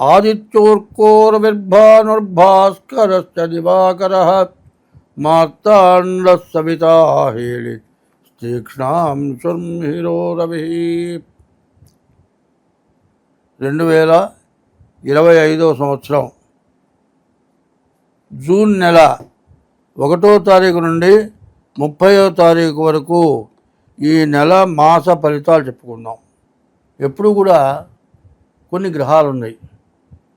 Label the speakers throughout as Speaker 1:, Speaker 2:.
Speaker 1: త్వం భక్తానాం ఏకదం తముపాస్మహే ఆదిత్యోర్కోరవిర్భానుర్భాస్కరశ్చ దివాకరः మార్తాండः తీక్ష్ణాం రవి. రెండు వేల ఇరవై ఐదో సంవత్సరం జూన్ నెల ఒకటో తారీఖు నుండి ముప్పయో తారీఖు వరకు ఈ నెల మాస ఫలితాలు చెప్పుకుందాం. ఎప్పుడు కూడా కొన్ని గ్రహాలు ఉన్నాయి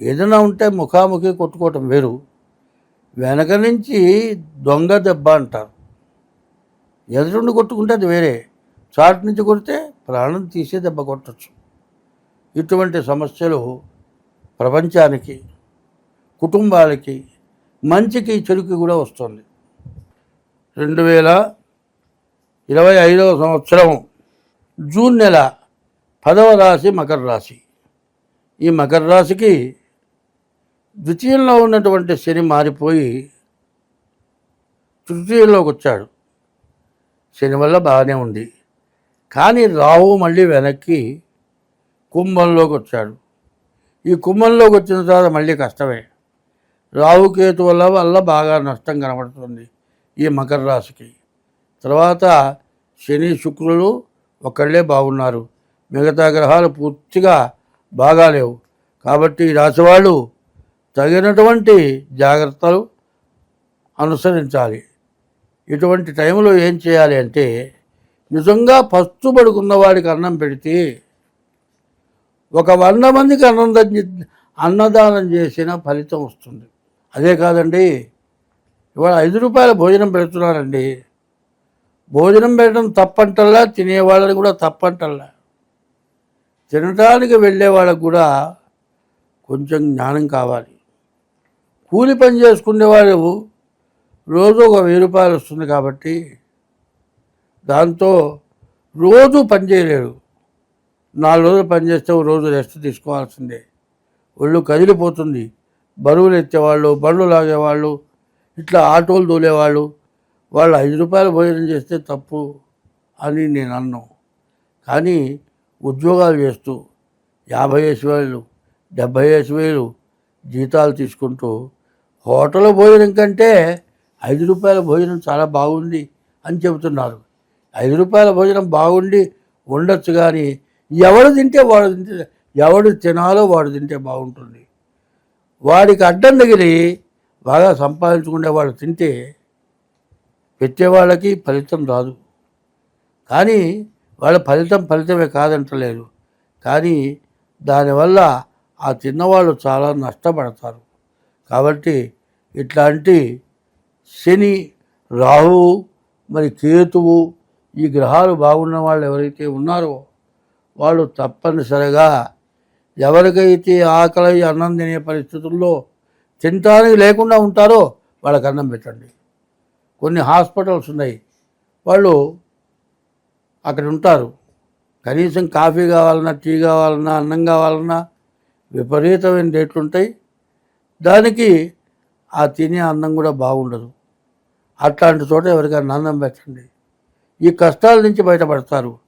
Speaker 1: ఏదైనా ఉంటే ముఖాముఖి కొట్టుకోవటం వేరు. వెనక నుంచి దొంగ దెబ్బ అంటారు. ఎదురుండి కొట్టుకుంటే అది వేరే. చాటు నుంచి కొడితే ప్రాణం తీసే దెబ్బ కొట్టచ్చు. ఇటువంటి సమస్యలు ప్రపంచానికి కుటుంబాలకి మంచికి చెడుకి కూడా వస్తుంది. రెండు వేల ఇరవై ఐదవ సంవత్సరం జూన్ నెల పదవ రాశి మకర రాశి. ఈ మకర రాశికి ద్వితీయంలో ఉన్నటువంటి శని మారిపోయి తృతీయంలోకి వచ్చాడు. శని వల్ల బాగానే ఉంది. కానీ రాహు మళ్ళీ వెనక్కి కుంభంలోకి వచ్చాడు. ఈ కుంభంలోకి వచ్చిన తర్వాత మళ్ళీ కష్టమే. రాహుకేతు వల్ల వల్ల బాగా నష్టం కనబడుతుంది ఈ మకర రాశికి. తర్వాత శని శుక్రులు ఒకళ్ళే బాగున్నారు. మిగతా గ్రహాలు పూర్తిగా బాగాలేవు. కాబట్టి ఈ రాశి వాళ్ళు తగినటువంటి జాగ్రత్తలు అనుసరించాలి. ఇటువంటి టైంలో ఏం చేయాలి అంటే నిజంగా ఫస్ట్ పడుకున్న వాడికి అన్నం పెడితే ఒక వంద మందికి అన్నం అన్నదానం చేసిన ఫలితం వస్తుంది. అదే కాదండి ఇవాళ ఐదు రూపాయల భోజనం పెడుతున్నారండి. భోజనం పెట్టడం తప్పంటల్లా తినేవాళ్ళని కూడా తప్పంటల్లా. తినడానికి వెళ్ళే వాళ్ళకు కూడా కొంచెం జ్ఞానం కావాలి. కూలి పని చేసుకునేవాడు రోజు ఒక వెయ్యి రూపాయలు వస్తుంది కాబట్టి దాంతో రోజు పని చేయలేడు నాలుగు రోజులు పని చేస్తే రోజు రెస్ట్ తీసుకోవాల్సిందే. ఒళ్ళు కదిలిపోతుంది. బరువులు ఎత్తేవాళ్ళు బండ్లు లాగేవాళ్ళు ఇట్లా ఆటోలు తోలేవాళ్ళు వాళ్ళు ఐదు రూపాయలు భోజనం చేస్తే తప్పు అని నేను అన్నాను కానీ ఉద్యోగాలు చేస్తూ యాభై వేసి వేలు డెబ్భై వేసి వేలు జీతాలు తీసుకుంటూ హోటల్ భోజనం కంటే ఐదు రూపాయల భోజనం చాలా బాగుంది అని చెబుతున్నారు. ఐదు రూపాయల భోజనం బాగుండి ఉండొచ్చు కానీ ఎవడు తింటే వాడు తింటే ఎవడు తినాలో వాడు తింటే బాగుంటుంది. వాడికి అడ్డం తగిలి బాగా సంపాదించుకునే వాడు తింటే పెట్టేవాళ్ళకి ఫలితం రాదు. కానీ వాళ్ళ ఫలితం ఫలితమే కాదంటలేదు కానీ దానివల్ల ఆ తిన్నవాళ్ళు చాలా నష్టపడతారు. కాబట్టి ఇట్లాంటి శని రాహువు మరి కేతువు ఈ గ్రహాలు బాగున్న వాళ్ళు ఎవరైతే ఉన్నారో వాళ్ళు తప్పనిసరిగా ఎవరికైతే ఆకలి అన్నం తినే పరిస్థితుల్లో తినటానికి లేకుండా ఉంటారో వాళ్ళకి అన్నం పెట్టండి. కొన్ని హాస్పిటల్స్ ఉన్నాయి. వాళ్ళు అక్కడ ఉంటారు. కనీసం కాఫీ కావాలన్నా టీ కావాలన్నా అన్నం కావాలన్నా విపరీతమైన రేట్లు ఉంటాయి. దానికి ఆ తినే అన్నం కూడా బాగుండదు. అట్లాంటి చోట ఎవరికైనా అన్నం పెట్టండి. ఈ కష్టాల నుంచి బయటపడతారు.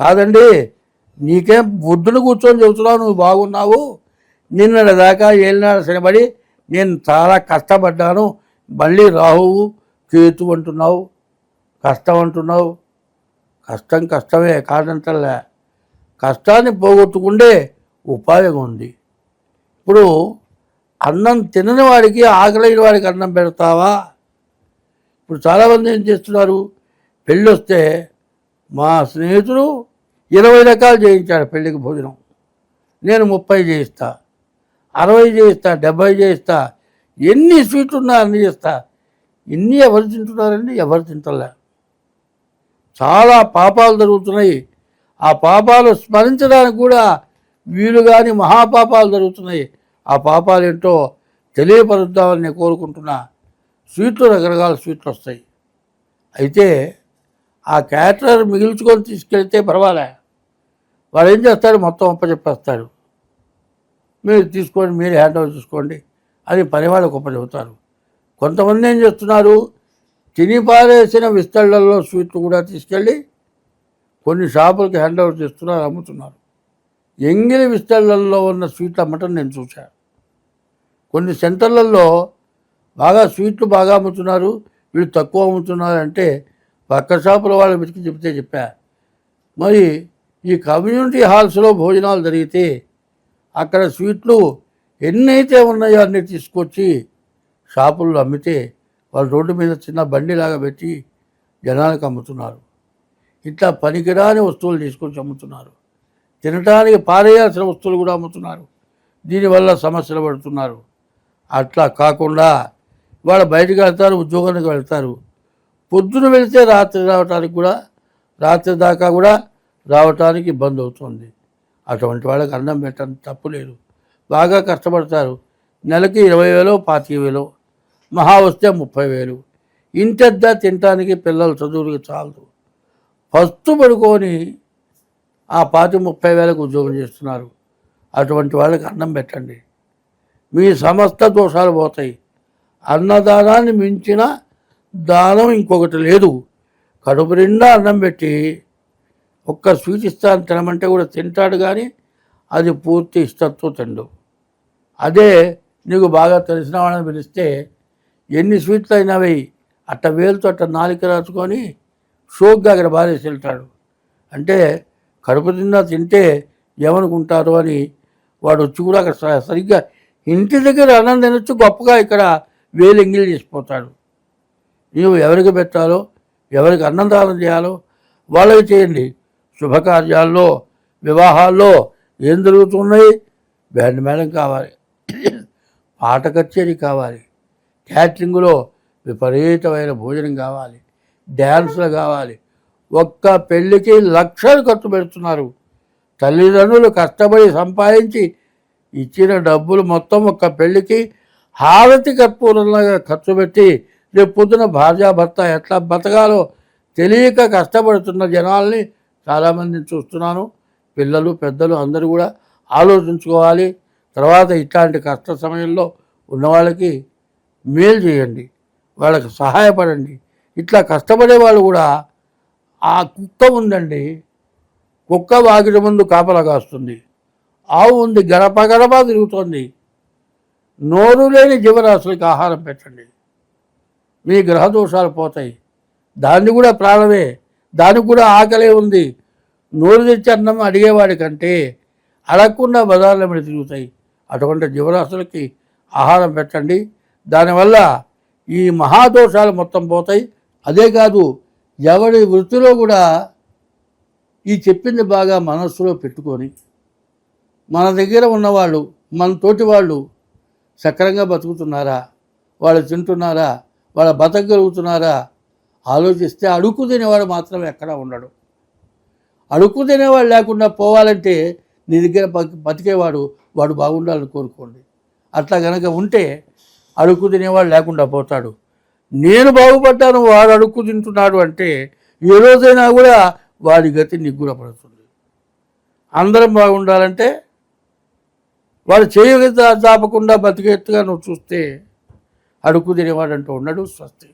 Speaker 1: కాదండి నీకేం బుద్ధుని కూర్చొని చెబుతున్నావు నువ్వు బాగున్నావు? నిన్న దాకా ఏలినాడు శనిబడి నేను చాలా కష్టపడ్డాను. మళ్ళీ రాహువు కేతు అంటున్నావు. కష్టం అంటున్నావు. కష్టం కష్టమే కాదంటలే కష్టాన్ని పోగొట్టుకుంటే ఉపాయం ఉంది. ఇప్పుడు అన్నం తినని వాడికి ఆకలైన వాడికి అన్నం పెడతావా? ఇప్పుడు చాలామంది ఏం చేస్తున్నారు? పెళ్ళి వస్తే మా స్నేహితుడు ఇరవై రకాలు చేయించాడు పెళ్ళికి భోజనం. నేను ముప్పై చేయిస్తా అరవై చేయిస్తా డెబ్బై చేయిస్తా ఎన్ని స్వీట్లు ఉన్నా అన్ని చేస్తా. ఇన్ని ఎవరు తింటున్నారండి? ఎవరు తింటలే. చాలా పాపాలు జరుగుతున్నాయి. ఆ పాపాలు స్మరించడానికి కూడా వీలు కాని మహాపాపాలు జరుగుతున్నాయి. ఆ పాపాలు ఏంటో తెలియపరుద్దామని నేను కోరుకుంటున్నా స్వీట్లు రకరకాల స్వీట్లు వస్తాయి. అయితే ఆ క్యాటరర్ మిగిల్చుకొని తీసుకెళ్తే పర్వాలే. వాడు ఏం చేస్తారు? మొత్తం అప్పచెప్పేస్తాడు మీరు తీసుకోండి మీరు హ్యాండ్ ఓవర్ చేసుకోండి అని పనివాళ్ళకి చెబుతారు. కొంతమంది ఏం చేస్తున్నారు? తిని పారేసిన విస్తళ్ళలో స్వీట్లు కూడా తీసుకెళ్ళి కొన్ని షాపులకి హ్యాండ్ ఓవర్ చేస్తున్నారు అమ్ముతున్నారు. ఎంగిలి విస్తళ్ళలో ఉన్న స్వీట్లు అమ్మటం నేను చూశాను కొన్ని సెంటర్లలో బాగా స్వీట్లు బాగా అమ్ముతున్నారు వీళ్ళు తక్కువ అమ్ముతున్నారు అంటే పక్క షాపుల వాళ్ళు వెతికి చెప్తే చెప్పా. మరి ఈ కమ్యూనిటీ హాల్స్లో భోజనాలు జరిగితే అక్కడ స్వీట్లు ఎన్నైతే ఉన్నాయో అన్ని తీసుకొచ్చి షాపుల్లో అమ్మితే వాళ్ళు రోడ్డు మీద చిన్న బండిలాగా పెట్టి జనాలకు అమ్ముతున్నారు. ఇట్లా పనికిరాని వస్తువులు తీసుకొచ్చి అమ్ముతున్నారు. తినటానికి పారేయాల్సిన వస్తువులు కూడా అమ్ముతున్నారు. దీనివల్ల సమస్యలు పడుతున్నారు. అట్లా కాకుండా వాళ్ళు బయటకు వెళ్తారు ఉద్యోగానికి వెళ్తారు. పొద్దున వెళితే రాత్రి రావటానికి కూడా రాత్రి దాకా కూడా రావటానికి ఇబ్బంది అవుతుంది. అటువంటి వాళ్ళకి అన్నం పెట్టడం తప్పు లేదు. బాగా కష్టపడతారు. నెలకి ఇరవై వేలు పాతిక వేలు మహా వస్తే ముప్పై వేలు. ఇంటద్దా తినటానికి పిల్లలు చదువులకి చాలదు. ఫస్ట్ పడుకొని ఆ పాతి ముప్పై వేలకు ఉద్యోగం చేస్తున్నారు. అటువంటి వాళ్ళకి అన్నం పెట్టండి. మీ సమస్త దోషాలు పోతాయి. అన్నదానాన్ని మించిన దానం ఇంకొకటి లేదు. కడుపు నిండా అన్నం పెట్టి ఒక్క స్వీట్ ఇస్తాను తినమంటే కూడా తింటాడు కానీ అది పూర్తి ఇష్టంతో తిండు. అదే నీకు బాగా తెలిసిన వాళ్ళని పిలిస్తే ఎన్ని స్వీట్లు అయినవి అట్ట వేలుతో అట్ట నాలిక రాసుకొని షోక్గా అక్కడ బాధేసి వెళ్తాడు. అంటే కడుపు తిన్నా తింటే ఏమనుకుంటారు అని వాడు వచ్చి కూడా అక్కడ సరిగ్గా ఇంటి దగ్గర అన్నం తినొచ్చు గొప్పగా ఇక్కడ వేలింగిలు చేసిపోతాడు. నీవు ఎవరికి పెట్టాలో ఎవరికి అన్నదానం చేయాలో వాళ్ళకి చేయండి. శుభకార్యాల్లో వివాహాల్లో ఏం జరుగుతున్నాయి? బ్యాండ్ మేడం కావాలి పాట కచేరీ కావాలి క్యాటరింగ్లో విపరీతమైన భోజనం కావాలి డ్యాన్సులు కావాలి. ఒక్క పెళ్ళికి లక్షలు ఖర్చు పెడుతున్నారు. తల్లిదండ్రులు కష్టపడి సంపాదించి ఇచ్చిన డబ్బులు మొత్తం ఒక్క పెళ్ళికి హారతి కర్పూరంలాగా ఖర్చు పెట్టి రేపు పొద్దున భార్యాభర్త ఎట్లా బతకాలో తెలియక కష్టపడుతున్న జనాల్ని చాలామందిని చూస్తున్నాను. పిల్లలు పెద్దలు అందరూ కూడా ఆలోచించుకోవాలి. తర్వాత ఇట్లాంటి కష్ట సమయంలో ఉన్నవాళ్ళకి మేలు చేయండి. వాళ్ళకి సహాయపడండి. ఇట్లా కష్టపడే వాళ్ళు కూడా ఆ కుక్క ఉందండి. కుక్క వాగిట ముందు కాపలా కాస్తుంది. ఆవు ఉంది గడప గడప తిరుగుతోంది. నోరు లేని జీవరాశులకు ఆహారం పెట్టండి. మీ గ్రహ దోషాలు పోతాయి. దాన్ని కూడా ప్రాణమే. దానికి కూడా ఆకలే ఉంది. నోరు తెచ్చి అన్నం అడిగేవాడి కంటే అడగకుండా బజార్ల మీద తిరుగుతాయి. అటువంటి జీవరాశులకి ఆహారం పెట్టండి. దానివల్ల ఈ మహాదోషాలు మొత్తం పోతాయి. అదే కాదు ఎవడి వృత్తిలో కూడా ఈ చెప్పింది బాగా మనస్సులో పెట్టుకొని మన దగ్గర ఉన్నవాళ్ళు మన తోటి వాళ్ళు సక్రంగా బతుకుతున్నారా? వాళ్ళు తింటున్నారా? వాళ్ళ బతకగలుగుతున్నారా? ఆలోచిస్తే అడుక్కు తినేవాడు మాత్రం ఎక్కడ ఉండడు. అడుక్కు తినేవాడు లేకుండా పోవాలంటే నీ దగ్గర బతి- బతికేవాడు వాడు బాగుండాలని కోరుకోండి. అట్లా కనుక ఉంటే అడుక్కు తినేవాడు లేకుండా పోతాడు. నేను బాగుపడ్డాను వాడు అడుక్కు తింటున్నాడు అంటే ఏ రోజైనా కూడా వాడి గతి నిగ్గురపడుతుంది. అందరం బాగుండాలంటే వాడు చేయ దాపకుండా బతికేట్టుగా నువ్వు చూస్తే అడుగు తినేవాడంటూ ఉన్నాడు స్వస్తి.